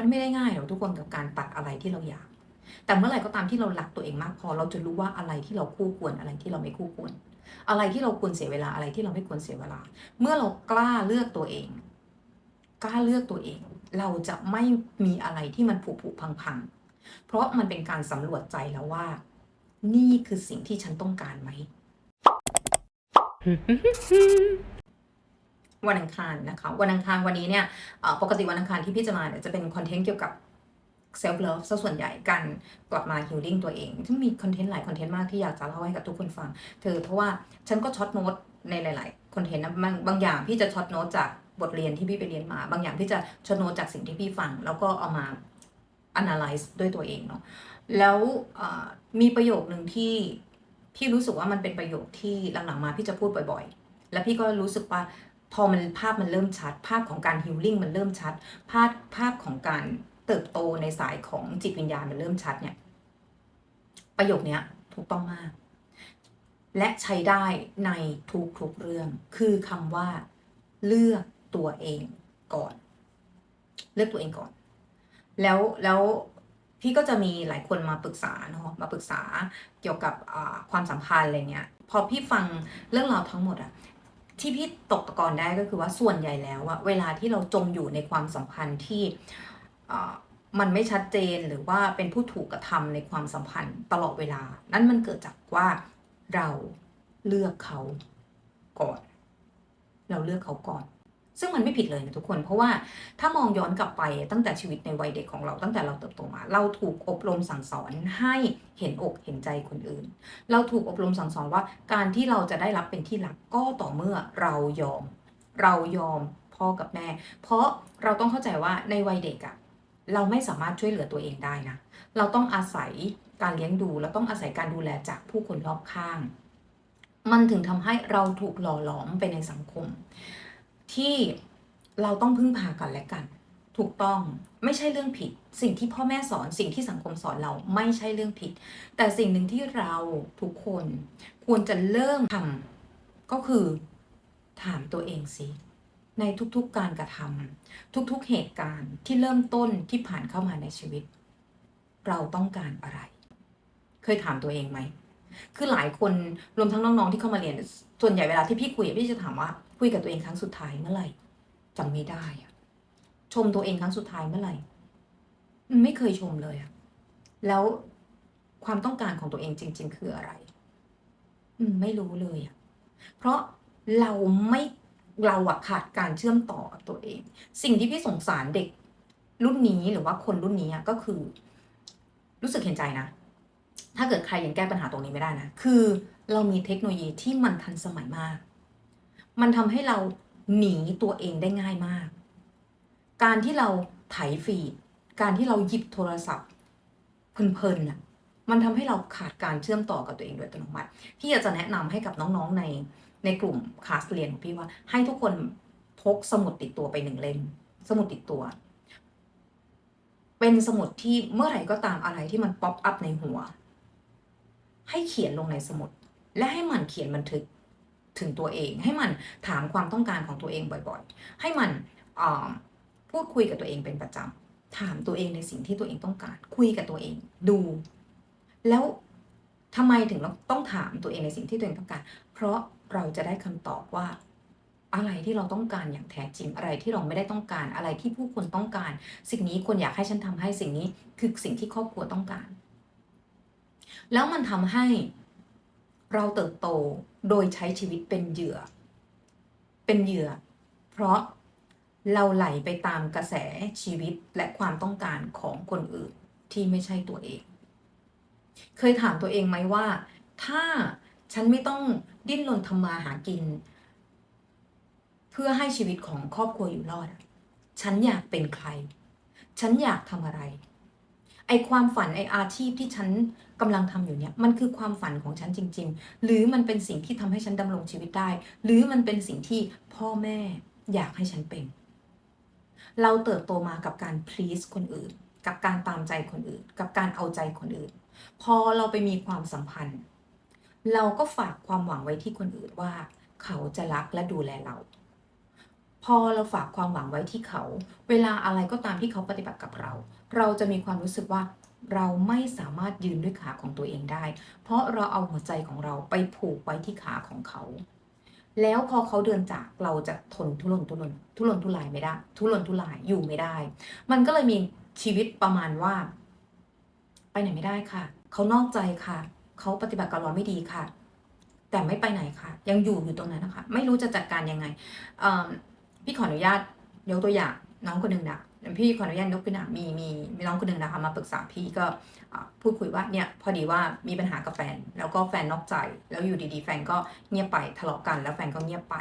มันไม่ได้ง่ายหรอกทุกคนกับการตัดอะไรที่เราอยาก แต่เมื่อไหร่ก็ตามที่เรารักตัวเองมากพอ เราจะรู้ว่าอะไรที่เราคู่ควรอะไรที่เราไม่คู่ควร อะไรที่เราควรเสียเวลาอะไรที่เราไม่ควรเสียเวลา เมื่อเรากล้าเลือกตัวเอง กล้าเลือกตัวเอง เราจะไม่มีอะไรที่มันผุผุพังพังเพราะมันเป็นการสำรวจใจแล้วว่า นี่คือสิ่งที่ฉันต้องการไหม วันอังคารนะคะ วันอังคารวันนี้เนี่ยปกติวันอังคารที่พี่จะมาเนี่ยจะเป็นคอนเทนต์เกี่ยวกับเซลฟ์เลิฟซะส่วนใหญ่การกลับมาฮิลลิ่งตัวเองซึ่งมีคอนเทนต์หลายคอนเทนต์มากที่อยากจะเล่าให้กับทุกคนฟังเธอเพราะว่าฉันก็ช็อตโน้ตในหลาย ๆ คอนเทนต์นะบางบางอย่างพี่จะช็อตโน้ตจากบทเรียนที่พี่ไปเรียนมา บางอย่างพี่จะช็อตโน้ตจากสิ่งที่พี่ฟัง แล้วก็เอามา analyze ด้วยตัวเองเนาะแล้วมีประโยคหนึ่งที่พี่รู้สึกว่ามันเป็นประโยคที่หลัง ๆ มาพี่จะพูดบ่อย ๆ แล้วพี่ก็รู้สึกว่า พอมันภาพมันเริ่มชัด ภาพของการฮิลลิ่งมันเริ่มชัด ภาพภาพของการเติบโตในสายของจิตวิญญาณมันเริ่มชัดเนี่ย ประโยคนี้ถูกต้องมาก และใช้ได้ในทุกๆเรื่อง คือคำว่า เลือกตัวเองก่อน เลือกตัวเองก่อน แล้วแล้วพี่ก็จะมีหลายคนมาปรึกษาเนาะมาปรึกษาเกี่ยวกับความสัมพันธ์อะไรเงี้ย พอพี่ฟังเรื่องราวทั้งหมดอะ ที่พี่ตกตะกอนได้ก็คือว่าส่วนใหญ่แล้วอะเวลาที่เราจมอยู่ในความสัมพันธ์ที่มันไม่ชัดเจนหรือว่าเป็นผู้ถูกกระทำในความสัมพันธ์ตลอดเวลา นั่นมันเกิดจากว่าเราเลือกเขาก่อน เราเลือกเขาก่อน ซึ่งมันไม่ผิดเลยนะทุกคน เพราะว่าถ้ามองย้อนกลับไปตั้งแต่ชีวิตในวัยเด็กของเราตั้งแต่เราเติบโตมา เราถูกอบรมสั่งสอนให้เห็นอกเห็นใจคนอื่น เราถูกอบรมสั่งสอนว่าการที่เราจะได้รับเป็นที่รักก็ต่อเมื่อเรายอม เรายอมพ่อกับแม่ เพราะเราต้องเข้าใจว่าในวัยเด็กอะเราไม่สามารถช่วยเหลือตัวเองได้นะ เราต้องอาศัยการเลี้ยงดู เราต้องอาศัยการดูแลจากผู้คนรอบข้าง มันถึงทำให้เราถูกหล่อหลอมไปในสังคม ที่เราต้องพึ่งพากันและกัน ถูกต้องไม่ใช่เรื่องผิด สิ่งที่พ่อแม่สอนสิ่งที่สังคมสอนเราไม่ใช่เรื่องผิด แต่สิ่งหนึ่งที่เราทุกคนควรจะเริ่มทำก็คือถามตัวเองสิในทุกๆการกระทำทุกๆเหตุการณ์ที่เริ่มต้นที่ผ่านเข้ามาในชีวิต เราต้องการอะไร เคยถามตัวเองไหม คือหลายคนรวมทั้งน้องๆที่เข้ามาเรียน ส่วนใหญ่เวลาที่พี่คุยพี่จะถามว่าคุยกับตัวเองครั้งสุดท้ายเมื่อไหร่จำไม่ได้อะชมตัวเองครั้งสุดท้ายเมื่อไหร่ไม่เคยชมเลยอะแล้วความต้องการของตัวเองจริง ๆ คืออะไรไม่รู้เลยอะเพราะเราไม่เราอะขาดการเชื่อมต่อกับตัวเอง สิ่งที่พี่สงสารเด็กรุ่นนี้หรือว่าคนรุ่นนี้อะก็คือ รู้สึกเห็นใจนะ ถ้าเกิดใครยังแก้ปัญหาตรงนี้ไม่ได้นะ คือเรามีเทคโนโลยีที่มันทันสมัยมาก มันทำให้เราหนีตัวเองได้ง่ายมาก การที่เราไถฟีด การที่เราหยิบโทรศัพท์เพลินๆน่ะ มันทำให้เราขาดการเชื่อมต่อกับตัวเองโดยอัตโนมัติ พี่อยากจะแนะนำให้กับน้องๆในในกลุ่มคลาสเรียนของพี่ว่า ให้ทุกคนพกสมุดติดตัวไปหนึ่งเล่ม สมุดติดตัว เป็นสมุดที่เมื่อไหร่ก็ตามอะไรที่มันป๊อปอัพในหัว ให้เขียนลงในสมุด และให้มันเขียนบันทึกถึงตัวเอง ให้มันถามความต้องการของตัวเองบ่อยๆ ให้มันพูดคุยกับตัวเองเป็นประจำถามตัวเองในสิ่งที่ตัวเองต้องการ คุยกับตัวเอง ดู แล้วทำไมถึงเราต้องถามตัวเองในสิ่งที่ตัวเองต้องการ เพราะเราจะได้คำตอบว่า อะไรที่เราต้องการอย่างแท้จริง อะไรที่เราไม่ได้ต้องการ อะไรที่ผู้คนต้องการ สิ่งนี้คนอยากให้ฉันทำให้สิ่งนี้คือสิ่งที่ครอบครัวต้องการ แล้วมันทำให้เราเติบโตโดยใช้ชีวิตเป็นเหยื่อ เป็นเหยื่อ เพราะเราไหลไปตามกระแสชีวิตและความต้องการของคนอื่นที่ไม่ใช่ตัวเอง เคยถามตัวเองไหมว่า ถ้าฉันไม่ต้องดิ้นรนทำมาหากิน เพื่อให้ชีวิตของครอบครัวอยู่รอด ฉันอยากเป็นใคร ฉันอยากทำอะไร ไอความฝันไออาชีพที่ฉันกำลังทำอยู่เนี่ยมันคือความฝันของฉันจริง ๆ หรือมันเป็นสิ่งที่ทำให้ฉันดำรงชีวิตได้ หรือมันเป็นสิ่งที่พ่อแม่อยากให้ฉันเป็น เราเติบโตมากับการ please คนอื่น กับการตามใจคนอื่น กับการเอาใจคนอื่น พอเราไปมีความสัมพันธ์ เราก็ฝากความหวังไว้ที่คนอื่นว่า เขาจะรักและดูแลเรา พอเราฝากความหวังไว้ที่เขา เวลาอะไรก็ตามที่เขาปฏิบัติกับเรา เราจะมีความรู้สึกว่าเราไม่สามารถยืนด้วยขาของตัวเองได้ เพราะเราเอาหัวใจของเราไปผูกไว้ที่ขาของเขา แล้วพอเขาเดินจากเราจะทนทุรนทุรนทุรนทุรายไม่ได้ ทุรนทุรายอยู่ไม่ได้ มันก็เลยมีชีวิตประมาณว่า ไปไหนไม่ได้ค่ะ เขานอกใจค่ะ เขาปฏิบัติกับเราไม่ดีค่ะ แต่ไม่ไปไหนค่ะ ยังอยู่อยู่ตรงนั้นนะคะ ไม่รู้จะจัดการยังไงเอิ่ม พี่ขออนุญาตยกตัวอย่างน้องคนหนึ่งนะพี่ขออนุญาตยกตัวอย่างมีมีมีน้องคนหนึ่งนะคะมาปรึกษาพี่ก็พูดคุยว่าเนี่ยพอดีว่ามีปัญหากับแฟน แล้วก็แฟนนอกใจ แล้วอยู่ดีๆ แฟนก็เงียบไปทะเลาะกัน แล้วแฟนก็เงียบไป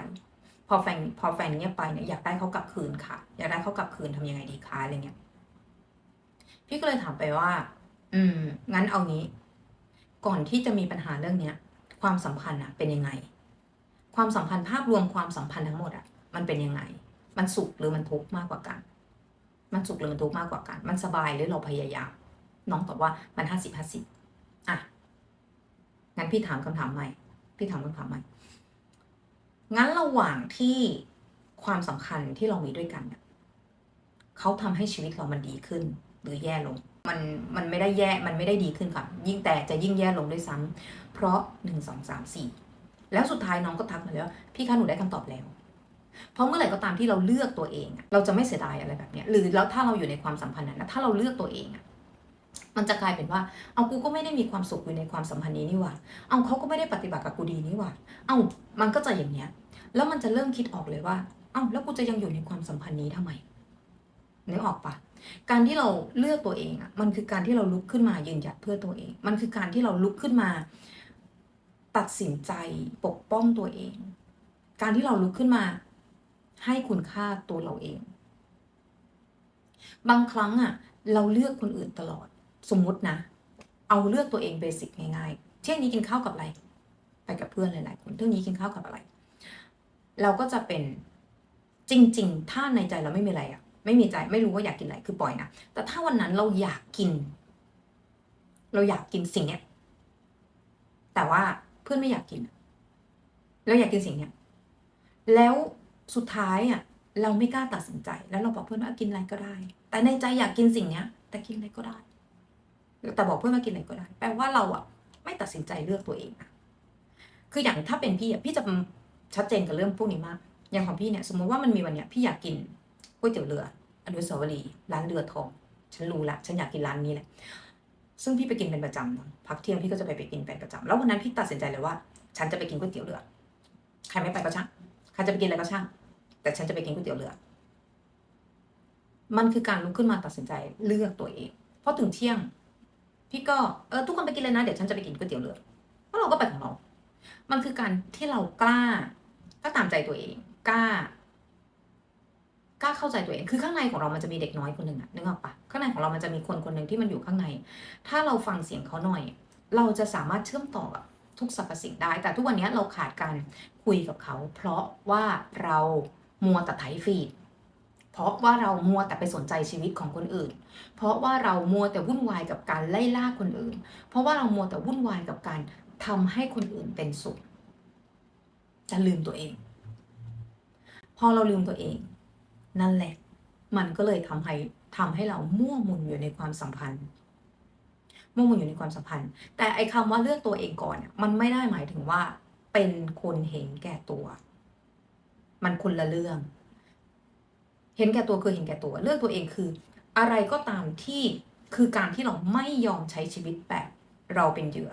พอแฟนพอแฟนเงียบไปเนี่ยอยากได้เขากลับคืนค่ะ อยากได้เขากลับคืนทำยังไงดีคะอะไรเงี้ยพี่ก็เลยถามไปว่า อืม งั้นเอางี้ ก่อนที่จะมีปัญหาเรื่องเนี้ย ความสัมพันธ์อะเป็นยังไง ความสัมพันธ์ภาพรวมความสัมพันธ์ทั้งหมดอะ มันเป็นยังไง มันสุขหรือมันทุกข์มากกว่ากัน มันสุขหรือมันทุกข์มากกว่ากัน มันสบายหรือเราพยายาม น้องตอบว่ามันห้าสิบห้าสิบอะ งั้นพี่ถามคำถามใหม่ พี่ถามคำถามใหม่ งั้นระหว่างที่ความสำคัญที่เรามีด้วยกันเนี่ยเขาทำให้ชีวิตเรามันดีขึ้น หรือแย่ลง มันมันไม่ได้แย่ มันไม่ได้ดีขึ้นค่ะ ยิ่งแต่จะยิ่งแย่ลงด้วยซ้ำเพราะหนึ่งสองสามสี่แล้วสุดท้ายน้องก็ทักมาเลยว่าพี่คะหนูได้คำตอบแล้ว เพราะเมื่อไหร่ก็ตามที่เราเลือกตัวเองเราจะไม่เสียดายอะไรแบบนี้หรือแล้วถ้าเราอยู่ในความสัมพันธ์นั้นถ้าเราเลือกตัวเองมันจะกลายเป็นว่า เอากูก็ไม่ได้มีความสุขอยู่ในความสัมพันธ์นี้นี่หว่า เอาเขาก็ไม่ได้ปฏิบัติกับกูดีนี่หว่า เอามันก็จะอย่างเนี้ย แล้วมันจะเริ่มคิดออกเลยว่า เอ้าแล้วกูจะยังอยู่ในความสัมพันธ์นี้ทำไมนึกออกปะการที่เราเลือกตัวเองอะ มันคือการที่เราลุกขึ้นมายืนหยัดเพื่อตัวเอง มันคือการที่เราลุกขึ้นมา ตัดสินใจปกป้องตัวเอง การที่เราลุกขึ้นมา ให้คุณค่าตัวเราเอง บางครั้งอะ เราเลือกคนอื่นตลอด สมมุตินะ เอาเลือกตัวเองเบสิกง่ายๆ เช่นนี้กินข้าวกับอะไร ไปกับเพื่อนหลายๆคนเรื่องนี้กินข้าวกับอะไร เราก็จะเป็นจริง ๆ ถ้าในใจเราไม่มีอะไรอะ ไม่มีใจไม่รู้ว่าอยากกินอะไรคือปล่อยนะ แต่ถ้าวันนั้นเราอยากกิน เราอยากกินสิ่งเนี้ย แต่ว่าเพื่อนไม่อยากกินเราอยากกินสิ่งเนี้ยแล้ว สุดท้ายอะเราไม่กล้าตัดสินใจ แล้วเราบอกเพื่อนว่ากินอะไรก็ได้ แต่ในใจอยากกินสิ่งเนี้ย แต่กินอะไรก็ได้ แต่บอกเพื่อนว่ากินอะไรก็ได้ แปลว่าเราอะ ไม่ตัดสินใจเลือกตัวเองนะคืออย่างถ้าเป็นพี่อะพี่จะชัดเจนกับเรื่องพวกนี้มาก อย่างของพี่เนี่ย สมมติว่ามันมีวันเนี้ยพี่อยากกินก๋วยเตี๋ยวเรืออนุสาวรีย์ร้านเรือทอง ฉันรู้ละฉันอยากกินร้านนี้แหละ ซึ่งพี่ไปกินเป็นประจำพักเที่ยงพี่ก็จะไปไปกินเป็นประจำแล้ววันนั้นพี่ตัดสินใจเลยว่า ฉันจะไปกินก๋วยเตี๋ยวเรือ ใครไม่ไปก็ช่าง ใครจะไปกินอะไรก็ช่าง แต่ฉันจะไปกินก๋วยเตี๋ยวเรือ มันคือการลุกขึ้นมาตัดสินใจเลือกตัวเอง เพราะถึงเที่ยง พี่ก็เออทุกคนไปกินเลยนะ เดี๋ยวฉันจะไปกินก๋วยเตี๋ยวเรือเพราะเราก็ไปของเรา มันคือการที่เรากล้าก็ตามใจตัวเองกล้ากล้าเข้าใจตัวเอง คือข้างในของเรามันจะมีเด็กน้อยคนหนึ่งอะนึกออกปะข้างในของเรามันจะมีคนคนหนึ่งที่มันอยู่ข้างใน ถ้าเราฟังเสียงเขาหน่อย เราจะสามารถเชื่อมต่อกับทุกสรรพสิ่งได้ แต่ทุกวันนี้เราขาดการคุยกับเขา เพราะว่าเรา มัวแต่ไถฟีด เพราะว่าเรามัวแต่ไปสนใจชีวิตของคนอื่น เพราะว่าเรามัวแต่วุ่นวายกับการไล่ล่าคนอื่น เพราะว่าเรามัวแต่วุ่นวายกับการทำให้คนอื่นเป็นสุข จะลืมตัวเอง พอเราลืมตัวเอง นั่นแหละ มันก็เลยทำให้ทำให้เรามั่วมุนอยู่ในความสัมพันธ์มั่วมุนอยู่ในความสัมพันธ์ แต่ไอ้คำว่าเลือกตัวเองก่อนเนี่ยมันไม่ได้หมายถึงว่าเป็นคนเห็นแก่ตัว มันคนละเรื่อง เห็นแก่ตัวคือเห็นแก่ตัว เลือกตัวเองคือ อะไรก็ตามที่คือการที่เราไม่ยอมใช้ชีวิตแบบเราเป็นเหยื่อ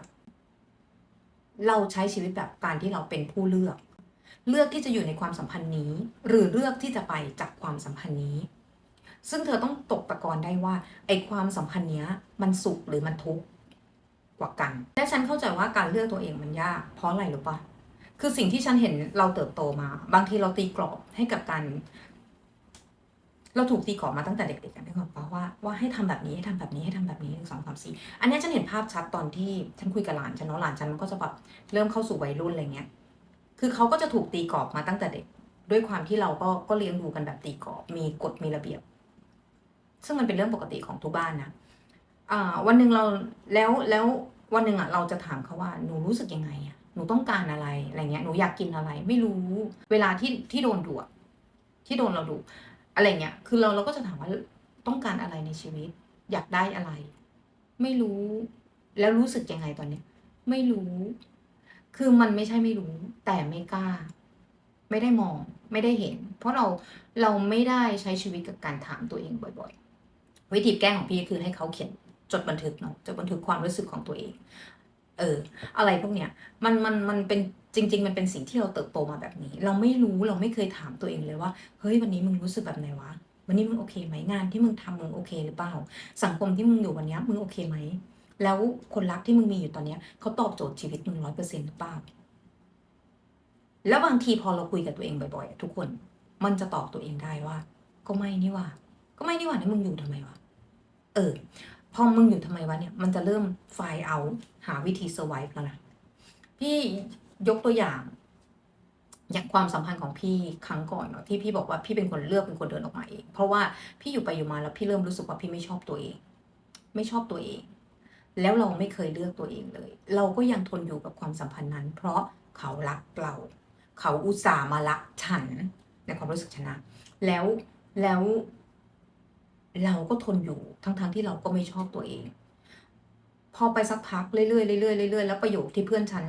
เราใช้ชีวิตแบบการที่เราเป็นผู้เลือก เลือกที่จะอยู่ในความสัมพันธ์นี้ หรือเลือกที่จะไปจากความสัมพันธ์นี้ ซึ่งเธอต้องตกตะกอนได้ว่าไอ้ความสัมพันธ์เนี้ยมันสุขหรือมันทุกข์กว่ากัน และฉันเข้าใจว่าการเลือกตัวเองมันยาก เพราะอะไรรู้ปะ คือสิ่งที่ฉันเห็นเราเติบโตมา บางทีเราตีกรอบให้กับการ เราถูกตีกรอบมาตั้งแต่เด็กๆกันได้ก่อนปะว่าว่าให้ทำแบบนี้ให้ทำแบบนี้ให้ทำแบบนี้หนึ่งสองสามสี่อันนี้ฉันเห็นภาพชัดตอนที่ฉันคุยกับหลานฉันเนาะหลานฉันมันก็จะแบบเริ่มเข้าสู่วัยรุ่นอะไรเงี้ย คือเขาก็จะถูกตีกรอบมาตั้งแต่เด็ก ด้วยความที่เราก็ก็เลี้ยงดูกันแบบตีกรอบมีกฎมีระเบียบ ซึ่งมันเป็นเรื่องปกติของทุกบ้านนะอ่าวันหนึ่งเราแล้วแล้ววันหนึ่งอะเราจะถามเขาว่าหนูรู้สึกยังไงอะ หนูต้องการอะไรอะไรเงี้ยหนูอยากกินอะไร ไม่รู้ เวลาที่ที่โดนดุอะที่โดนเราดุอะไรเงี้ยคือเราเราก็จะถามว่าต้องการอะไรในชีวิต อยากได้อะไร ไม่รู้แล้วรู้สึกยังไงตอนเนี้ย ไม่รู้ คือมันไม่ใช่ไม่รู้ แต่ไม่กล้า ไม่ได้มอง ไม่ได้เห็น เพราะเราเราไม่ได้ใช้ชีวิตกับการถามตัวเองบ่อย ๆ วิธีแก้ของพี่คือให้เขาเขียนจดบันทึกเนาะจดบันทึกความรู้สึกของตัวเอง เออ อะไรพวกเนี้ยมันมันมันเป็นจริง ๆ มันเป็นสิ่งที่เราเติบโตมาแบบนี้ เราไม่รู้เราไม่เคยถามตัวเองเลยว่า เฮ้ยวันนี้มึงรู้สึกแบบไหนวะวันนี้มึงโอเคไหมงานที่มึงทำมึงโอเคหรือเปล่าสังคมที่มึงอยู่วันนี้มึงโอเคไหมแล้วคนรักที่มึงมีอยู่ตอนเนี้ยเขาตอบโจทย์ชีวิตมึงร้อยเปอร์เซ็นต์หรือเปล่าแล้วบางทีพอเราคุยกับตัวเองบ่อยๆทุกคนมันจะตอบตัวเองได้ว่า ก็ไม่นี่ว่า ก็ไม่นี่ว่านะมึงอยู่ทำไมวะเออพอมึงอยู่ทำไมวะเนี่ยมันจะเริ่มไฟเอา หาวิธีเซอร์ไวฟ์แล้วนะพี่ยกตัวอย่างอย่างความสัมพันธ์ของพี่ครั้งก่อนเนาะที่พี่บอกว่าพี่เป็นคนเลือกเป็นคนเดินออกมาเองเพราะว่าพี่อยู่ไปอยู่มาแล้วพี่เริ่มรู้สึกว่าพี่ไม่ชอบตัวเอง ไม่ชอบตัวเอง แล้วเราไม่เคยเลือกตัวเองเลย เราก็ยังทนอยู่กับความสัมพันธ์นั้น เพราะเขารักเรา เขาอุตส่าห์มารักฉันในความรู้สึกฉันนะ แล้วแล้ว เราก็ทนอยู่ทั้งๆทที่เราก็ไม่ชอบตัวเอง พอไปสักพักเรื่อยๆเรื่อยๆเรื่อยๆแล้วประโยคที่เพื่อนฉัน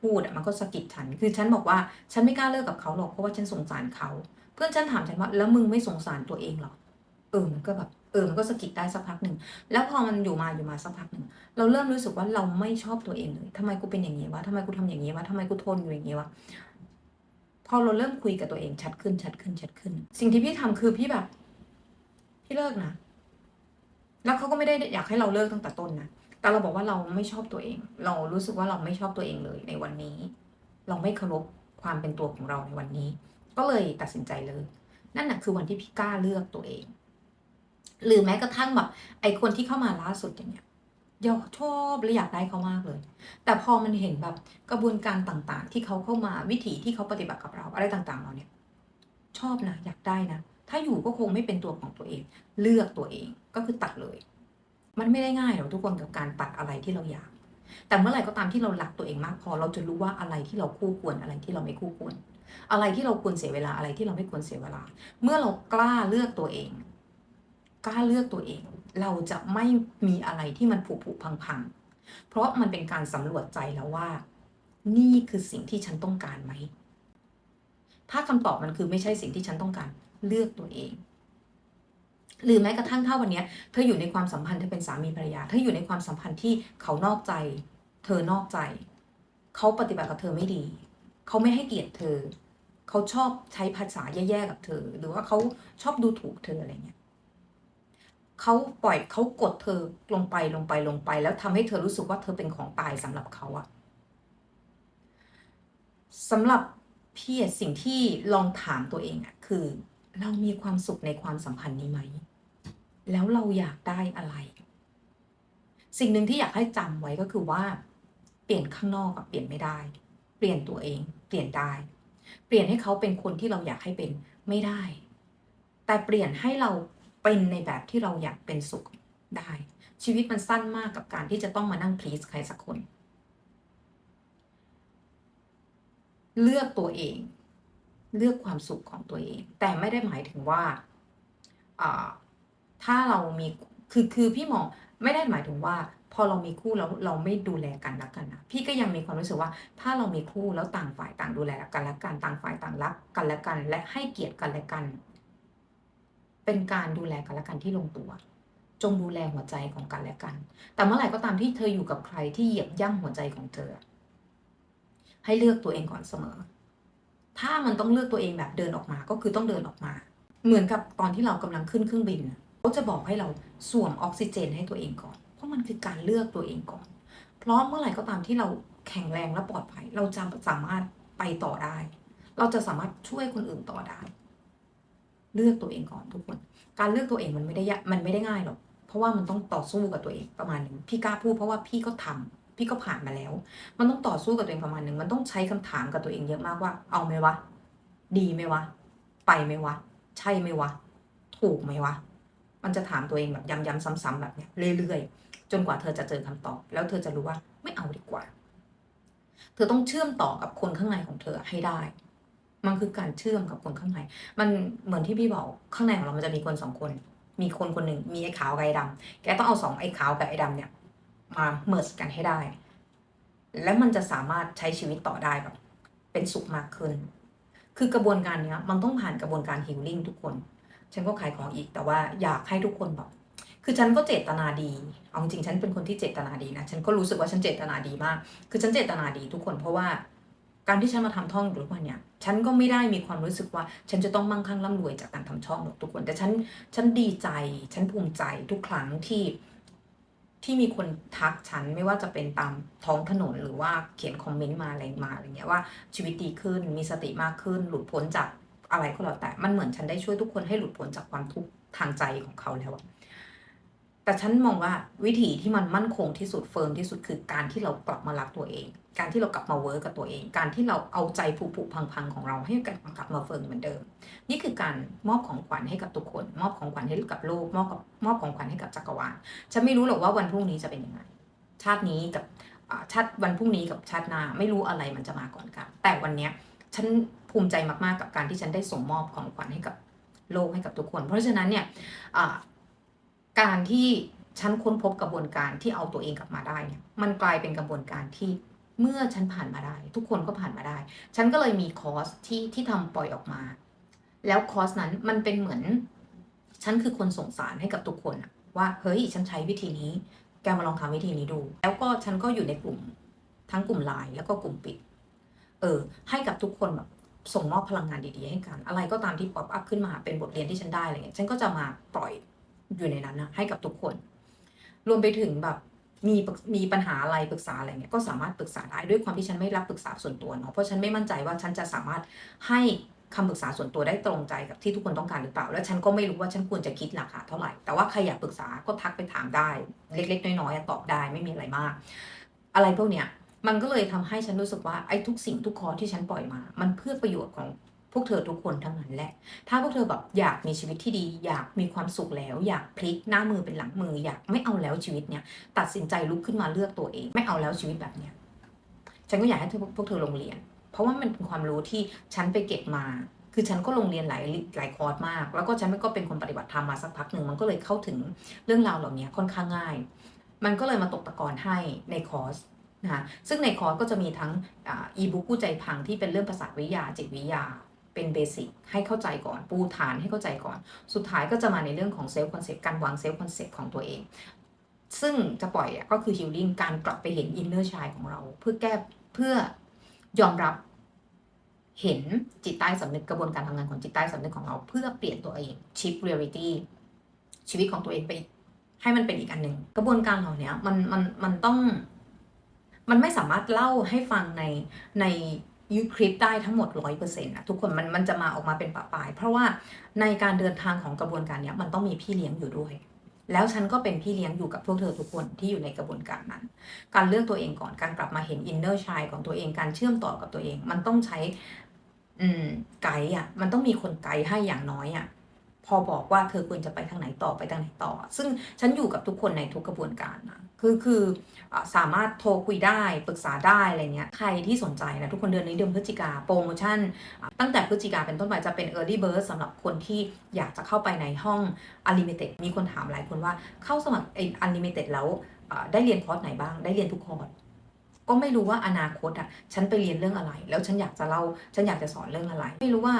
พูดมันก็สะกิดฉัน คือฉันบอกว่าฉันไม่กล้าเลิกกับเขาหรอกเพราะว่าฉันสงสารเขา เพื่อนฉันถามฉันว่าแล้วมึงไม่สงสารตัวเองหรอเออมันก็แบบเออมันก็สะกิดได้สักพักหนึ่งแล้วพอมันอยู่มาอยู่มาสักพักหนึ่งเราเริ่มรู้สึกว่าเราไม่ชอบตัวเองเลยทำไมกูเป็นอย่างนี้วะทำไมกูทำอย่างนี้วะทำไมกูทนอยู่อย่างนี้วะพอเราเริ่มคุยกับตัวเองชัดขึ้นชัดขึ้นชัดขึ้น สิ่งที่พี่ทำคือพี่แบบ พี่เลิกนะ แล้วเขาก็ไม่ได้อยากให้เราเลิกตั้งแต่ต้นนะแต่เราบอกว่าเราไม่ชอบตัวเอง เรารู้สึกว่าเราไม่ชอบตัวเองเลยในวันนี้ เราไม่เคารพความเป็นตัวของเราในวันนี้ ก็เลยตัดสินใจเลย นั่นแหะคือวันที่พี่กล้าเลือกตัวเอง หรือแม้กระทั่งแบบไอคนที่เข้ามาล่าสุดอย่างเงี้ยยอชอบและอยากได้เขามากเลย แต่พอมันเห็นแบบกระบวนการต่างๆ ที่เขาเข้ามาวิถีที่เขาปฏิบัติกับเราอะไรต่างๆ เราเนี่ย ชอบนะอยากได้นะ ถ้าอยู่ก็คงไม่เป็นตัวของตัวเอง เลือกตัวเอง ก็คือตัดเลย มันไม่ได้ง่ายหรอกทุกคนกับการตัดอะไรที่เราอยาก แต่เมื่อไหร่ก็ตามที่เรารักตัวเองมากพอเราจะรู้ว่าอะไรที่เราคู่ควรอะไรที่เราไม่คู่ควร อะไรที่เราควรเสียเวลาอะไรที่เราไม่ควรเสียเวลา เมื่อเรากล้าเลือกตัวเอง กล้าเลือกตัวเอง เราจะไม่มีอะไรที่มันผุผุพังพังเพราะมันเป็นการสำรวจใจแล้วว่า นี่คือสิ่งที่ฉันต้องการไหม ถ้าคำตอบมันคือไม่ใช่สิ่งที่ฉันต้องการ เลือกตัวเอง หรือแม้กระทั่งถ้าวันนี้เธออยู่ในความสัมพันธ์เธอเป็นสามีภรรยา เธออยู่ในความสัมพันธ์ที่เขานอกใจ เธอนอกใจ เขาปฏิบัติกับเธอไม่ดี เขาไม่ให้เกียรติเธอ เขาชอบใช้ภาษาแย่ๆกับเธอ หรือว่าเขาชอบดูถูกเธออะไรเงี้ยเขาปล่อยเขากดเธอลงไปลงไปลงไป แล้วทำให้เธอรู้สึกว่าเธอเป็นของตายสำหรับเขาอะสำหรับพี่สิ่งที่ลองถามตัวเองอะคือ เรามีความสุขในความสัมพันธ์นี้ไหม แล้วเราอยากได้อะไร สิ่งหนึ่งที่อยากให้จำไว้ก็คือว่า เปลี่ยนข้างนอกกับเปลี่ยนไม่ได้ เปลี่ยนตัวเอง เปลี่ยนได้ เปลี่ยนให้เขาเป็นคนที่เราอยากให้เป็นไม่ได้ แต่เปลี่ยนให้เราเป็นในแบบที่เราอยากเป็นสุขได้ ชีวิตมันสั้นมากกับการที่จะต้องมานั่งพลีสใครสักคน เลือกตัวเอง เลือกความสุขของตัวเอง แต่ไม่ได้หมายถึงว่า ถ้าเรามีคือคือพี่หมอไม่ได้หมายถึงว่า พอเรามีคู่แล้วเราไม่ดูแลกันละกันนะพี่ก็ยังมีความรู้สึกว่า ถ้าเรามีคู่แล้วต่างฝ่ายต่างดูแลกันและกันต่างฝ่ายต่างรักกันและกัน และให้เกียรติกันและกัน เป็นการดูแลกันและกันที่ลงตัว จงดูแลหัวใจของกันและกัน แต่เมื่อไหร่ก็ตามที่เธออยู่กับใครที่เหยียบย่ำหัวใจของเธอ ให้เลือกตัวเองก่อนเสมอ ถ้ามันต้องเลือกตัวเองแบบเดินออกมาก็คือต้องเดินออกมา เหมือนกับตอนที่เรากำลังขึ้นเครื่องบิน เขาจะบอกให้เราสวมออกซิเจนให้ตัวเองก่อน เพราะมันคือการเลือกตัวเองก่อน เพราะเมื่อไหร่ก็ตามที่เราแข็งแรงและปลอดภัย เราจะสามารถไปต่อได้ เราจะสามารถช่วยคนอื่นต่อได้ เลือกตัวเองก่อนทุกคน การเลือกตัวเองมันไม่ได้ยากมันไม่ได้ง่ายหรอก เพราะว่ามันต้องต่อสู้กับตัวเองประมาณหนึ่งพี่กล้าพูดเพราะว่าพี่ก็ทำพี่ก็ผ่านมาแล้ว มันต้องต่อสู้กับตัวเองประมาณหนึ่ง มันต้องใช้คำถามกับตัวเองเยอะมากว่า เอาไหมวะ ดีไหมวะ ไปไหมวะ ใช่ไหมวะ ถูกไหมวะ มันจะถามตัวเองแบบย้ำๆซ้ำๆแบบเนี้ยเรื่อยๆ จนกว่าเธอจะเจอคำตอบ แล้วเธอจะรู้ว่าไม่เอาดีกว่า เธอต้องเชื่อมต่อกับคนข้างในของเธอให้ได้ มันคือการเชื่อมกับคนข้างใน มันเหมือนที่พี่บอกข้างในของเรามันจะมีคนสองคน มีคนคนหนึ่งมีไอ้ขาวกับไอ้ดำแกต้องเอาสองไอ้ขาวกับไอ้ดำเนี่ยมาเมิร์กันให้ได้ แล้วมันจะสามารถใช้ชีวิตต่อได้แบบเป็นสุขมากขึ้น คือกระบวนการเนี้ย มันต้องผ่านกระบวนการฮิลลิ่งทุกคน ฉันก็ขายของอีกแต่ว่าอยากให้ทุกคนแบบคือฉันก็เจตนาดี เอาจริงฉันเป็นคนที่เจตนาดีนะ ฉันก็รู้สึกว่าฉันเจตนาดีมาก คือฉันเจตนาดีทุกคนเพราะว่าการที่ฉันมาทำท่องทุกวันเนี่ย ฉันก็ไม่ได้มีความรู้สึกว่า ฉันจะต้องมั่งคั่งร่ำรวยจากการทำช่องหรอกทุกคน แต่ฉัน ฉันดีใจ ฉันภูมิใจทุกครั้งที่ที่มีคนทักฉันไม่ว่าจะเป็นตามท้องถนนหรือว่าเขียนคอมเมนต์มาอะไรมาอะไรเงี้ยว่าชีวิตดีขึ้น มีสติมากขึ้น หลุดพ้นจาก อะไรก็แล้วแต่มันเหมือนฉันได้ช่วยทุกคนให้หลุดพ้นจากความทุกข์ทางใจของเขาแล้วอะแต่ฉันมองว่าวิธีที่มันมั่นคงที่สุดเฟิร์มที่สุดคือการที่เรากลับมารักตัวเอง การที่เรากลับมาเวิร์กกับตัวเอง การที่เราเอาใจผุผุพังพังๆของเราให้กลับมากลับมาเฟิร์มเหมือนเดิม นี่คือการมอบของขวัญให้กับทุกคน มอบของขวัญให้กับโลกมอบกับมอบของขวัญให้กับจักรวาลฉันไม่รู้หรอกว่าวันพรุ่งนี้จะเป็นยังไงชาตินี้กับชาติวันพรุ่งนี้กับชาติหน้าไม่รู้อะไรมันจะมาก่อนกัน แต่วันเนี้ย ฉันภูมิใจมากๆกับการที่ฉันได้ส่งมอบของขวัญให้กับโลกให้กับทุกคน เพราะฉะนั้นเนี่ยการที่ฉันค้นพบกระบวนการที่เอาตัวเองกลับมาได้เนี่ยมันกลายเป็นกระบวนการที่เมื่อฉันผ่านมาได้ ทุกคนก็ผ่านมาได้ ฉันก็เลยมีคอร์สที่ที่ทำปล่อยออกมา แล้วคอร์สนั้นมันเป็นเหมือน ฉันคือคนส่งสารให้กับทุกคนว่าเฮ้ยฉันใช้วิธีนี้ แกมาลองทำวิธีนี้ดู แล้วก็ฉันก็อยู่ในกลุ่มทั้งกลุ่มไลน์แล้วก็กลุ่มปิด เออ ให้กับทุกคนแบบส่งมอบพลังงานดีๆให้กัน อะไรก็ตามที่ป๊อปอัพขึ้นมาเป็นบทเรียนที่ฉันได้อะไรเงี้ยฉันก็จะมาปล่อยอยู่ในนั้นนะให้กับทุกคน รวมไปถึงแบบมีมีปัญหาอะไรปรึกษาอะไรเงี้ยก็สามารถปรึกษาได้ด้วยความที่ฉันไม่รับปรึกษาส่วนตัวเนาะเพราะฉันไม่มั่นใจว่าฉันจะสามารถให้คำปรึกษาส่วนตัวได้ตรงใจกับที่ทุกคนต้องการหรือเปล่า แล้วฉันก็ไม่รู้ว่าฉันควรจะคิดราคาเท่าไหร่ แต่ว่าใครอยากปรึกษาก็ทักไปถามได้ เล็ก ๆ น้อยๆตอบได้ไม่มีอะไรมาก อะไรพวกเนี้ย มันก็เลยทำให้ฉันรู้สึกว่าไอ้ทุกสิ่งทุกคอที่ฉันปล่อยมา มันเพื่อประโยชน์ของพวกเธอทุกคนทั้งนั้นแหละ ถ้าพวกเธอแบบอยากมีชีวิตที่ดี อยากมีความสุขแล้ว อยากพลิกหน้ามือเป็นหลังมือ อยากไม่เอาแล้วชีวิตเนี่ย ตัดสินใจลุกขึ้นมาเลือกตัวเอง ไม่เอาแล้วชีวิตแบบเนี้ย ฉันก็อยากให้พวกเธอลงเรียน เพราะว่ามันเป็นความรู้ที่ฉันไปเก็บมา คือฉันก็ลงเรียนหลายหลายคอร์สมาก แล้วก็ฉันก็เป็นคนปฏิบัติธรรมมาสักพักหนึ่ง มันก็เลยเข้าถึงเรื่องราวเหล่านี้ค่อนข้างง่าย มันก็เลยมาตกตะกอนให้ในคอร์ส นะคะซึ่งในคอร์สก็จะมีทั้งอีบุ๊กกู้ใจพังที่เป็นเรื่องภาษาวิทยาจิตวิทยาเป็นเบสิกให้เข้าใจก่อน ปูฐานให้เข้าใจก่อน สุดท้ายก็จะมาในเรื่องของเซลล์คอนเซปต์การวางเซลล์คอนเซปต์ของตัวเอง ซึ่งจะปล่อยก็คือฮิลลิ่งการกลับไปเห็นอินเนอร์ชายของเรา เพื่อแก้เพื่อยอมรับเห็นจิตใต้สำนึกกระบวนการทำงานของจิตใต้สำนึกของเรา เพื่อเปลี่ยนตัวเองชิปเรียลิตี้ชีวิตของตัวเองไปให้มันเป็นอีกอันหนึ่งกระบวนการเหล่านี้มันมันมันต้อง มันไม่สามารถเล่าให้ฟังในในยูคลิปได้ทั้งหมดร้อยเปอร์เซ็นต์ะทุกคนมันมันจะมาออกมาเป็นปะปาย เพราะว่าในการเดินทางของกระบวนการเนี้ยมันต้องมีพี่เลี้ยงอยู่ด้วย แล้วฉันก็เป็นพี่เลี้ยงอยู่กับพวกเธอทุกคนที่อยู่ในกระบวนการนั้น การเลือกตัวเองก่อนการกลับมาเห็นอินเนอร์ชายของตัวเองการเชื่อมต่อกับตัวเอง มันต้องใช้ไกด์อะมันต้องมีคนไกด์ให้อย่างน้อยอะพอบอกว่าเธอควรจะไปทางไหนต่อไปทางไหนต่อ ซึ่งฉันอยู่กับทุกคนในทุกกระบวนการนะ คือคือสามารถโทรคุยได้ปรึกษาได้อะไรเงี้ยใครที่สนใจนะทุกคนเดือนนี้เดือนพฤศจิกาโปรโมชั่น ตั้งแต่พฤศจิกาเป็นต้นไปจะเป็น Early Bird สำหรับคนที่อยากจะเข้าไปในห้อง Unlimited มีคนถามหลายคนว่าเข้าสมัครไอ้ Unlimited แล้วได้เรียนคอร์สไหนบ้างได้เรียนทุกคอร์สก็ไม่รู้ว่าอนาคตอะฉันไปเรียนเรื่องอะไร แล้วฉันอยากจะเล่าฉันอยากจะสอนเรื่องอะไร ไม่รู้ว่า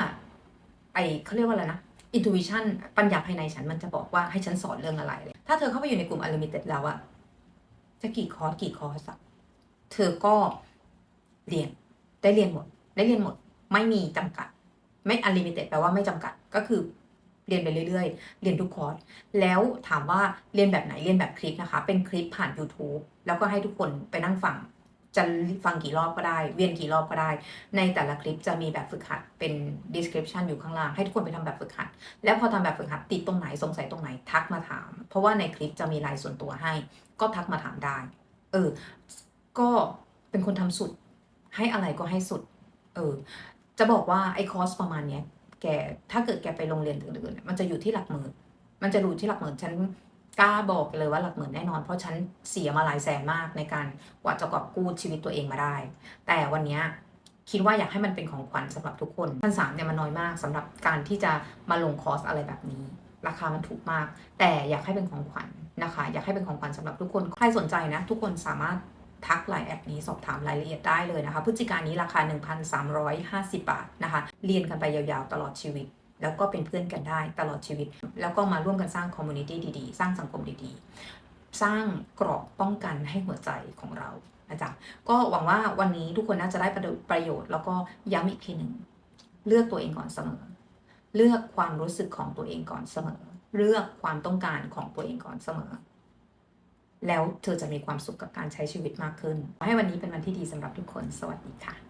ไอเขาเรียกว่าอะไรนะ intuition ปัญญาภายในฉันมันจะบอกว่าให้ฉันสอนเรื่องอะไรเลยถ้าเธอเข้าไปอยู่ในกลุ่ม unlimited แล้วอะ จะกี่คอร์สกี่คอร์สเธอก็เรียนได้เรียนหมด ได้เรียนหมด ไม่มีจำกัด ไม่ unlimited แปลว่าไม่จำกัดก็คือเรียนไปเรื่อยๆ เรียนทุกคอร์ส แล้วถามว่าเรียนแบบไหน เรียนแบบคลิปนะคะ เป็นคลิปผ่าน YouTube แล้วก็ให้ทุกคนไปนั่งฟัง จะฟังกี่รอบก็ได้ เวียนกี่รอบก็ได้ ในแต่ละคลิปจะมีแบบฝึกหัด เป็น description อยู่ข้างล่าง ให้ทุกคนไปทำแบบฝึกหัด แล้วพอทำแบบฝึกหัดติดตรงไหน สงสัยตรงไหน ทักมาถาม เพราะว่าในคลิปจะมีไลน์ส่วนตัวให้ ก็ทักมาถามได้ เออ ก็เป็นคนทำสุด ให้อะไรก็ให้สุด เออ จะบอกว่าไอ้คอร์สประมาณเนี้ย แก ถ้าเกิดแกไปโรงเรียนอื่นๆเนี่ยมันจะอยู่ที่หลักหมื่น มันจะดูที่หลักหมื่น ฉันกล้าบอกเลยว่าหลักหมื่นแน่นอน เพราะฉันเสียมาหลายแสนมากในการกว่าจะกอบกู้ชีวิตตัวเองมาได้ แต่วันนี้คิดว่าอยากให้มันเป็นของขวัญสำหรับทุกคนพันสามเนี่ยมันน้อยมากสำหรับการที่จะมาลงคอร์สอะไรแบบนี้ ราคามันถูกมาก แต่อยากให้เป็นของขวัญ นะคะ อยากให้เป็นของขวัญสำหรับทุกคน ใครสนใจนะ ทุกคนสามารถทักไลน์แอดนี้สอบถามรายละเอียดได้เลยนะคะพฤศจิกายนนี้ราคา 1,350 บาทนะคะ เรียนกันไปยาวๆตลอดชีวิต แล้วก็เป็นเพื่อนกันได้ตลอดชีวิต แล้วก็มาร่วมกันสร้างคอมมูนิตี้ดีๆ สร้างสังคมดีๆ สร้างกราะป้องกันให้หัวใจของเรานะจ๊ะก็หวังว่าวันนี้ทุกคนน่าจะได้ประโยชน์ แล้วก็ย้ำอีกทีหนึ่ง เลือกตัวเองก่อนเสมอ เลือกความรู้สึกของตัวเองก่อนเสมอ เลือกความต้องการของตัวเองก่อนเสมอ แล้วเธอจะมีความสุขกับการใช้ชีวิตมากขึ้น ให้วันนี้เป็นวันที่ดีสำหรับทุกคน สวัสดีค่ะ